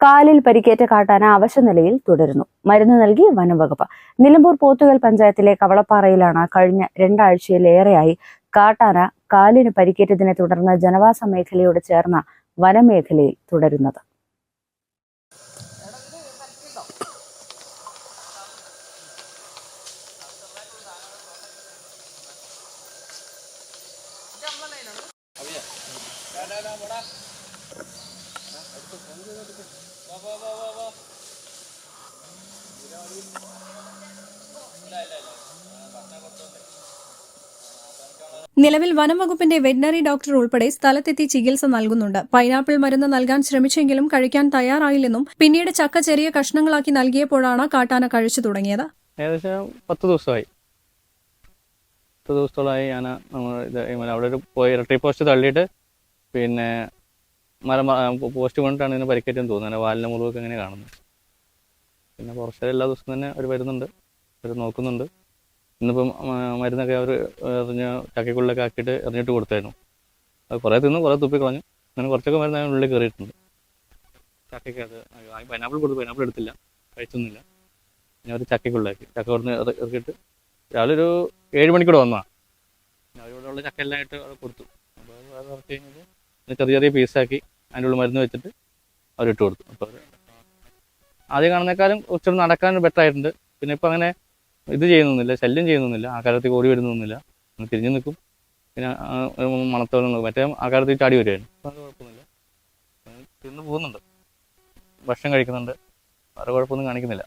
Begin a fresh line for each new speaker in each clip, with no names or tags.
കാലിൽ പരിക്കേറ്റ കാട്ടാന അവശനിലയിൽ തുടരുന്നു. മരുന്ന് നൽകി വനംവകുപ്പ്. നിലമ്പൂർ പോത്തുകൽ പഞ്ചായത്തിലെ കവളപ്പാറയിലാണ് കഴിഞ്ഞ രണ്ടാഴ്ചയിലേറെയായി കാട്ടാന കാലിന് പരിക്കേറ്റതിനെ തുടർന്ന് ജനവാസ മേഖലയോട് ചേർന്ന വനമേഖലയിൽ തുടരുന്നത്.
നിലവിൽ വനംവകുപ്പിന്റെ വെറ്റിനറി ഡോക്ടർ ഉൾപ്പെടെ സ്ഥലത്തെത്തി ചികിത്സ നൽകുന്നുണ്ട്. പൈനാപ്പിൾ മരുന്ന് നൽകാൻ ശ്രമിച്ചെങ്കിലും കഴിക്കാൻ തയ്യാറായില്ലെന്നും പിന്നീട് ചക്ക ചെറിയ കഷ്ണങ്ങളാക്കി നൽകിയപ്പോഴാണ് കാട്ടാന കഴിച്ചു തുടങ്ങിയത്.
ഏകദേശം പത്ത് ദിവസമായി. പത്ത് ദിവസത്തോളമായി ഞാൻ അവിടെ ഒരു പോയി ഇലക്ട്രിക് പോസ്റ്റ് തള്ളിയിട്ട് പിന്നെ മരം മ- പോസ്റ്റ് കൊണ്ടിട്ടാണ് ഇതിന് പരിക്കേറ്റെന്ന് തോന്നുന്നത് വാലിന്റെ മുറിവൊക്കെ ഇങ്ങനെ കാണുന്നത് പിന്നെ കുറച്ച് എല്ലാ ദിവസവും തന്നെ അവർ വരുന്നുണ്ട്. അവർ നോക്കുന്നുണ്ട്. ഇന്നിപ്പം മരുന്നൊക്കെ അവർ എറിഞ്ഞ് ചക്കക്കുള്ളിലൊക്കെ ആക്കിയിട്ട് എറിഞ്ഞിട്ട് കൊടുത്തായിരുന്നു. അത് കുറേ തിന്നു കുറേ തുപ്പി കളഞ്ഞു. അങ്ങനെ കുറച്ചൊക്കെ മരുന്ന് അതിന്റെ ഉള്ളിൽ കയറിയിട്ടുണ്ട്. ചക്കയ്ക്ക് അത് പൈനാപ്പിൾ കൊടുത്തു പൈനാപ്പിൾ എടുത്തില്ല. കഴിച്ചൊന്നുമില്ല. ഞാൻ ഒരു ചക്കയ്ക്കുള്ളിലാക്കി ചക്ക കൊടുത്ത് ഇറക്കിയിട്ട് രാവിലെ ഒരു ഏഴ് മണിക്കൂടെ വന്നതാണ്. അവരിവിടെ ഉള്ള ചക്ക എല്ലാം ആയിട്ട് അവിടെ കൊടുത്തു. അപ്പോൾ അത് ഇറക്കി പിന്നെ ചെറിയ ചെറിയ പീസാക്കി അതിന്റെ ഉള്ളിൽ മരുന്ന് വെച്ചിട്ട് അവരിട്ട് കൊടുത്തു. അപ്പോൾ ആദ്യം കാണുന്നേക്കാളും കുറച്ചുകൂടി നടക്കാൻ ബെറ്റർ ആയിട്ടുണ്ട്. പിന്നെ ഇപ്പം അങ്ങനെ ഇത് ചെയ്യുന്നൊന്നുമില്ല ശല്യം ചെയ്യുന്നൊന്നുമില്ല ആ കാലത്തേക്ക് ഓടി വരുന്നൊന്നുമില്ല. തിരിഞ്ഞു നിൽക്കും. പിന്നെ മണത്തോളം മറ്റേ ആ കാലത്തേക്ക് ചാടി വരുമായിരുന്നു അപ്പോൾ അത് കുഴപ്പമൊന്നുമില്ല. തിന്ന് പോകുന്നുണ്ട്. ഭക്ഷണം കഴിക്കുന്നുണ്ട്. വേറെ കുഴപ്പമൊന്നും കാണിക്കുന്നില്ല.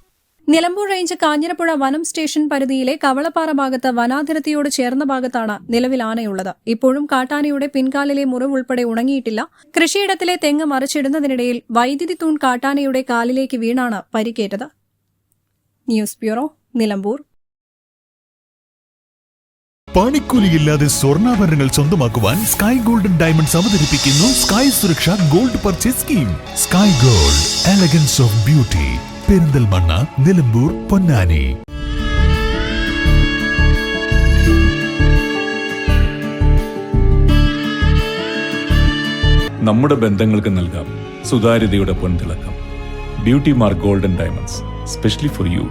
നിലമ്പൂർ റേഞ്ച് കാഞ്ഞിരപ്പുഴ വനം സ്റ്റേഷൻ പരിധിയിലെ കവളപ്പാറ ഭാഗത്ത് വനാതിർത്തിയോട് ചേർന്ന ഭാഗത്താണ് നിലവിൽ ആനയുള്ളത്. ഇപ്പോഴും കാട്ടാനയുടെ പിൻകാലിലെ മുറിവ് ഉൾപ്പെടെ ഉണങ്ങിയിട്ടില്ല. കൃഷിയിടത്തിലെ തെങ്ങ് മറിച്ചിടുന്നതിനിടയിൽ വൈദ്യുതി തൂൺ കാട്ടാനയുടെ കാലിലേക്ക് വീണാണ് പരിക്കേറ്റത്. News bureau Nilambur.
പണിക്കൂലിയില്ലാതെ സ്വർണാഭരണങ്ങൾ സ്വന്തമാക്കുവാൻ സ്കൈ ഗോൾഡൻ ഡയമണ്ട്സ് അവതരിപ്പിക്കുന്നു സ്കൈ സുരക്ഷ gold purchase scheme. Sky gold elegance of beauty. Perinthalmanna Nilambur Ponnani.
നമ്മുടെ ബന്ധങ്ങൾക്ക് നൽകാം സുതാര്യതയുടെ പൊൻതിളക്കം. Beauty mark golden diamonds specially for you